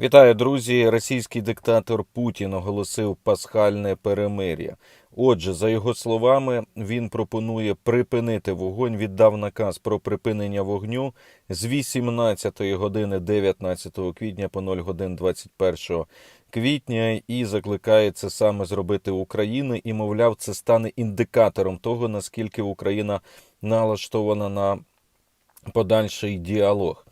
Вітаю, друзі! Російський диктатор Путін оголосив пасхальне перемир'я. Отже, за його словами, він пропонує припинити вогонь, віддав наказ про припинення вогню з 18 години 19 квітня по 0 годин 21 квітня і закликає це саме зробити Україна. І, мовляв, це стане індикатором того, наскільки Україна налаштована на подальший діалог.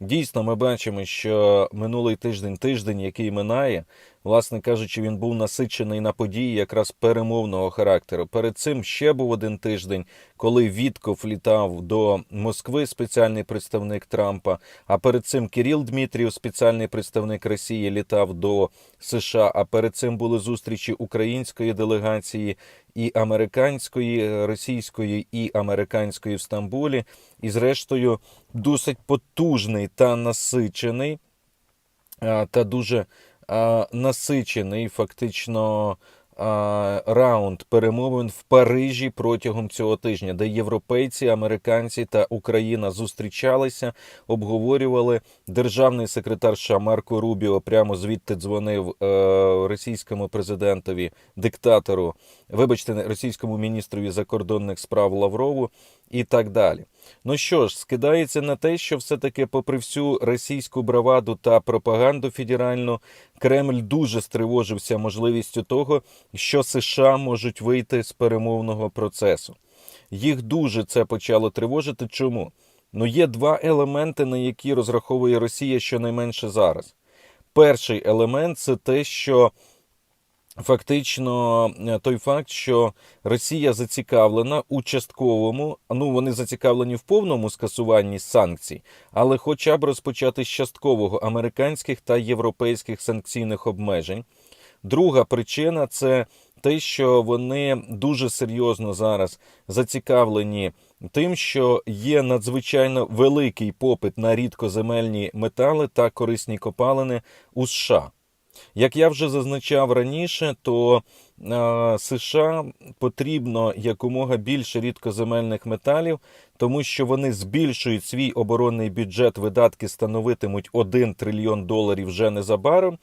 Дійсно, ми бачимо, що минулий тиждень, тиждень, який минає, власне кажучи, він був насичений на події якраз перемовного характеру. Перед цим ще був один тиждень, коли Вітков літав до Москви, спеціальний представник Трампа. А перед цим Кирил Дмитрієв, спеціальний представник Росії, літав до США. А перед цим були зустрічі української делегації і американської, російської і американської в Стамбулі. І, зрештою, досить потужний та насичений та дуже насичений фактично раунд перемовин в Парижі протягом цього тижня, де європейці, американці та Україна зустрічалися, обговорювали. Державний секретар США Марко Рубіо прямо звідти дзвонив е, російському президентові, диктатору, вибачте, російському міністрові закордонних справ Лаврову і так далі. Ну що ж, скидається на те, що все-таки, попри всю російську браваду та пропаганду федеральну, Кремль дуже стривожився можливістю того, що США можуть вийти з перемовного процесу. Їх дуже це почало тривожити. Чому? Ну, є два елементи, на які розраховує Росія щонайменше зараз. Перший елемент це те, що фактично е, той факт, що Росія зацікавлена у частковому, ну вони зацікавлені в повному скасуванні санкцій, але хоча б розпочати з часткового американських та європейських санкційних обмежень. Друга причина це те, що вони дуже серйозно зараз зацікавлені тим, що є надзвичайно великий попит на рідкоземельні метали та корисні копалини у США. Як я вже зазначав раніше, то е, США потрібно якомога більше рідкоземельних металів, тому що вони збільшують свій оборонний бюджет, видатки становитимуть 1 трильйон доларів вже незабаром.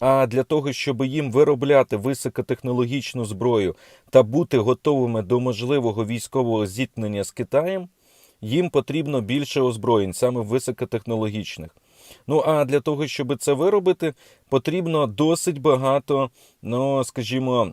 А для того, щоб їм виробляти високотехнологічну зброю та бути готовими до можливого військового зіткнення з Китаєм, їм потрібно більше озброєнь, саме високотехнологічних. Ну а для того, щоб це виробити, потрібно досить багато, ну скажімо,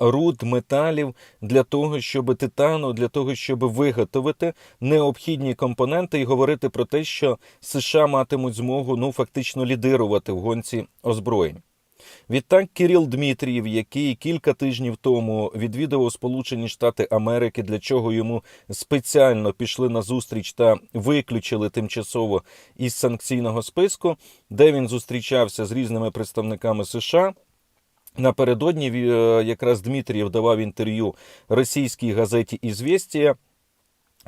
руд, металів для того, щоб титану, для того, щоб виготовити необхідні компоненти і говорити про те, що США матимуть змогу ну фактично лідирувати в гонці озброєнь. Відтак Кирил Дмитрієв, який кілька тижнів тому відвідував Сполучені Штати Америки, для чого йому спеціально пішли на зустріч та виключили тимчасово із санкційного списку, де він зустрічався з різними представниками США. Напередодні е, якраз Дмитрієв давав інтерв'ю російській газеті «Ізвєстія»,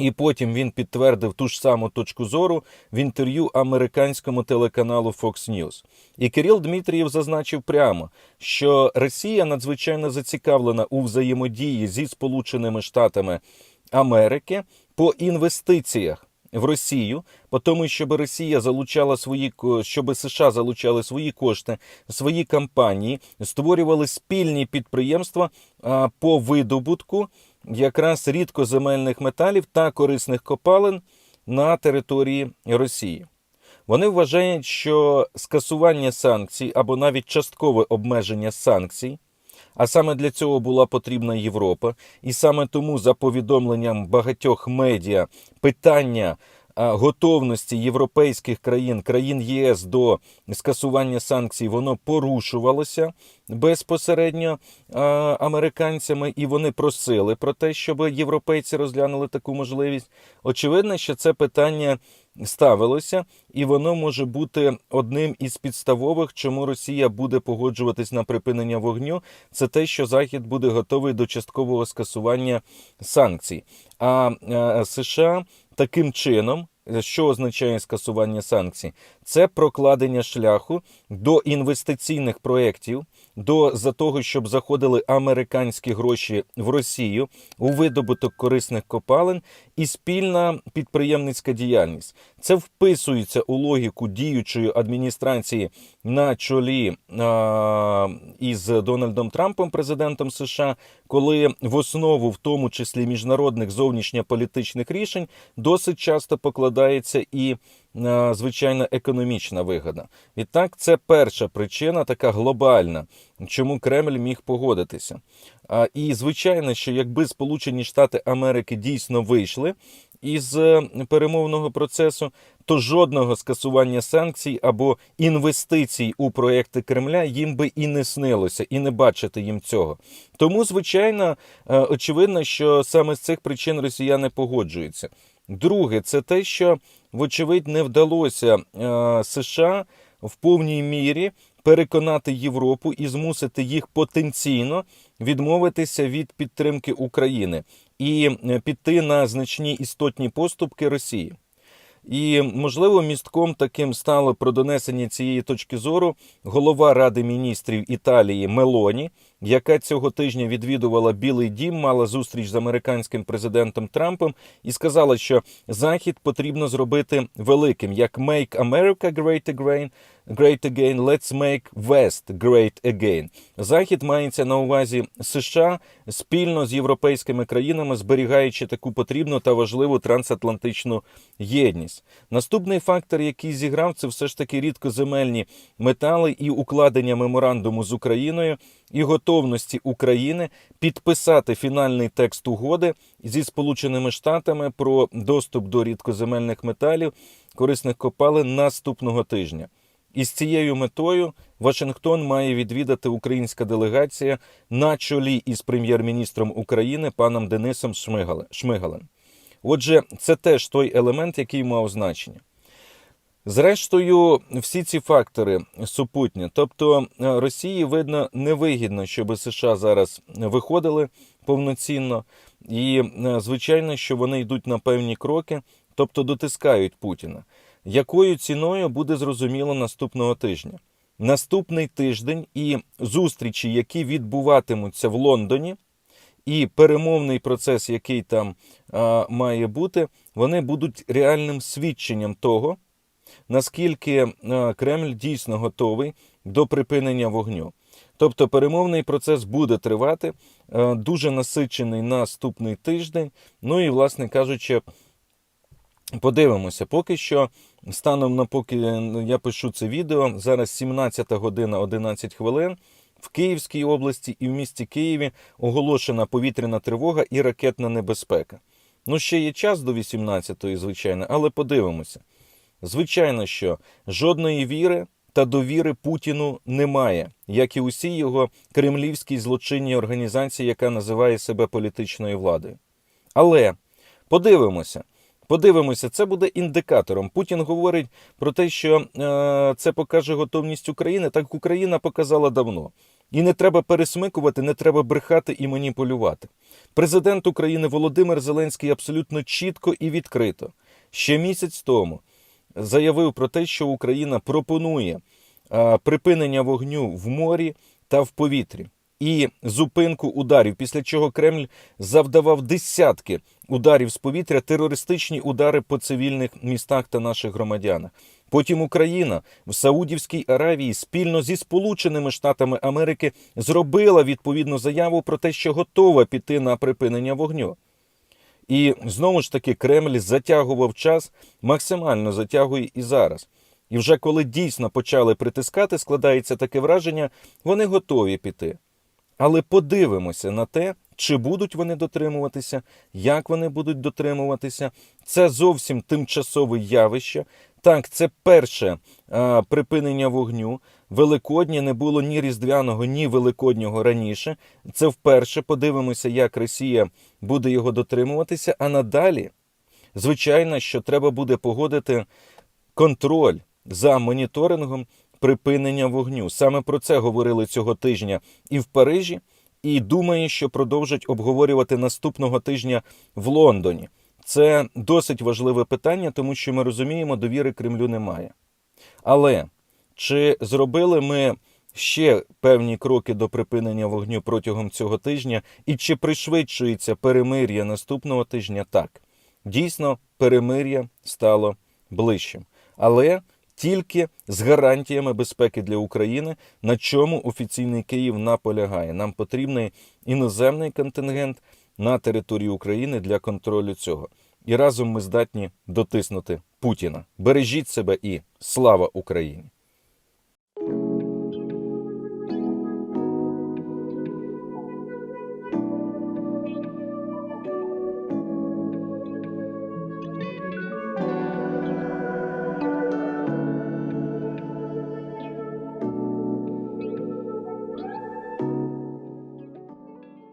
і потім він підтвердив ту ж саму точку зору в інтерв'ю американському телеканалу Fox News. І Кирил Дмитрієв зазначив прямо, що Росія надзвичайно зацікавлена у взаємодії зі Сполученими Штатами Америки по інвестиціях. В Росію, по тому, щоб Росія залучала свої щоб США залучали свої кошти, свої компанії, створювали спільні підприємства по видобутку якраз рідкоземельних металів та корисних копалин на території Росії. Вони вважають, що скасування санкцій або навіть часткове обмеження санкцій, а саме для цього була потрібна Європа, і саме тому, за повідомленням багатьох медіа, питання готовності європейських країн, країн ЄС до скасування санкцій, воно порушувалося безпосередньо американцями, і вони просили про те, щоб європейці розглянули таку можливість. Очевидно, що це питання ставилося, і воно може бути одним із підставових, чому Росія буде погоджуватись на припинення вогню. Це те, що Захід буде готовий до часткового скасування санкцій. А США таким чином що означає скасування санкцій? Це прокладення шляху до інвестиційних проєктів, до за того, щоб заходили американські гроші в Росію у видобуток корисних копалин і спільна підприємницька діяльність. Це вписується у логіку діючої адміністрації на чолі а, із Дональдом Трампом, президентом США, коли в основу, в тому числі міжнародних зовнішньополітичних рішень, досить часто покладається і звичайно економічна вигода. Відтак, це перша причина, така глобальна, чому Кремль міг погодитися. І звичайно, що якби Сполучені Штати Америки дійсно вийшли із е, перемовного процесу, то жодного скасування санкцій або інвестицій у проекти Кремля їм би і не снилося, і не бачити їм цього. Тому, звичайно, е, очевидно, що саме з цих причин росіяни погоджуються. Друге, це те, що вочевидь не вдалося е, США в повній мірі переконати Європу і змусити їх потенційно відмовитися від підтримки України і е, піти на значні істотні поступки Росії. І, можливо, містком таким стало про донесення цієї точки зору голова Ради міністрів Італії Мелоні, яка цього тижня відвідувала Білий Дім, мала зустріч з американським президентом Трампом і сказала, що Захід потрібно зробити великим, як «Make America Great Again», Great Again, Let's Make West Great Again. Захід мається на увазі США спільно з європейськими країнами, зберігаючи таку потрібну та важливу трансатлантичну єдність. Наступний фактор, який зіграв, це все ж таки рідкоземельні метали і укладення меморандуму з Україною і готовності України підписати фінальний текст угоди зі Сполученими Штатами про доступ до рідкоземельних металів корисних копалин наступного тижня. І з цією метою Вашингтон має відвідати українська делегація на чолі із прем'єр-міністром України паном Денисом Шмигале- Шмигалем. Отже, це теж той елемент, який мав значення. Зрештою, всі ці фактори супутні. Тобто е, Росії, видно, невигідно, щоб США зараз виходили повноцінно, і е, звичайно, що вони йдуть на певні кроки, тобто дотискають Путіна. Якою ціною буде зрозуміло наступного тижня? Наступний тиждень і зустрічі, які відбуватимуться в Лондоні, і перемовний процес, який там а, має бути, вони будуть реальним свідченням того, наскільки е, Кремль дійсно готовий до припинення вогню. Тобто перемовний процес буде тривати, е, дуже насичений наступний тиждень. Ну і, власне кажучи, подивимося. Поки що, станом на поки я пишу це відео, зараз 17 година 11 хвилин. В Київській області і в місті Києві оголошена повітряна тривога і ракетна небезпека. Ну, ще є час до 18-ї, звичайно, але подивимося. Звичайно, що жодної віри та довіри Путіну немає, як і усій його кремлівській злочинній організації, яка називає себе політичною владою. Але подивимося. Подивимося, це буде індикатором. Путін говорить про те, що е, це покаже готовність України. Так Україна показала давно. І не треба пересмикувати, не треба брехати і маніпулювати. Президент України Володимир Зеленський абсолютно чітко і відкрито ще місяць тому заявив про те, що Україна пропонує е, припинення вогню в морі та в повітрі і зупинку ударів, після чого Кремль завдавав десятки ударів з повітря, терористичні удари по цивільних містах та наших громадянах. Потім Україна в Саудівській Аравії спільно зі Сполученими Штатами Америки зробила відповідну заяву про те, що готова піти на припинення вогню. І знову ж таки Кремль затягував час, максимально затягує і зараз. І вже коли дійсно почали притискати, складається таке враження, вони готові піти. Але подивимося на те, чи будуть вони дотримуватися, як вони будуть дотримуватися. Це зовсім тимчасове явище. Так, це перше а, припинення вогню. Великодня не було ні різдвяного, ні великоднього раніше. Це вперше подивимося, як Росія буде його дотримуватися. А надалі, звичайно, що треба буде погодити контроль за моніторингом припинення вогню. Саме про це говорили цього тижня і в Парижі, і думаю, що продовжать обговорювати наступного тижня в Лондоні. Це досить важливе питання, тому що ми розуміємо, довіри Кремлю немає. Але чи зробили ми ще певні кроки до припинення вогню протягом цього тижня, і чи пришвидшується перемир'я наступного тижня? Так. Дійсно, перемир'я стало ближчим. Але тільки з гарантіями безпеки для України, на чому офіційний Київ наполягає. Нам потрібний іноземний контингент на території України для контролю цього. І разом ми здатні дотиснути Путіна. Бережіть себе і слава Україні!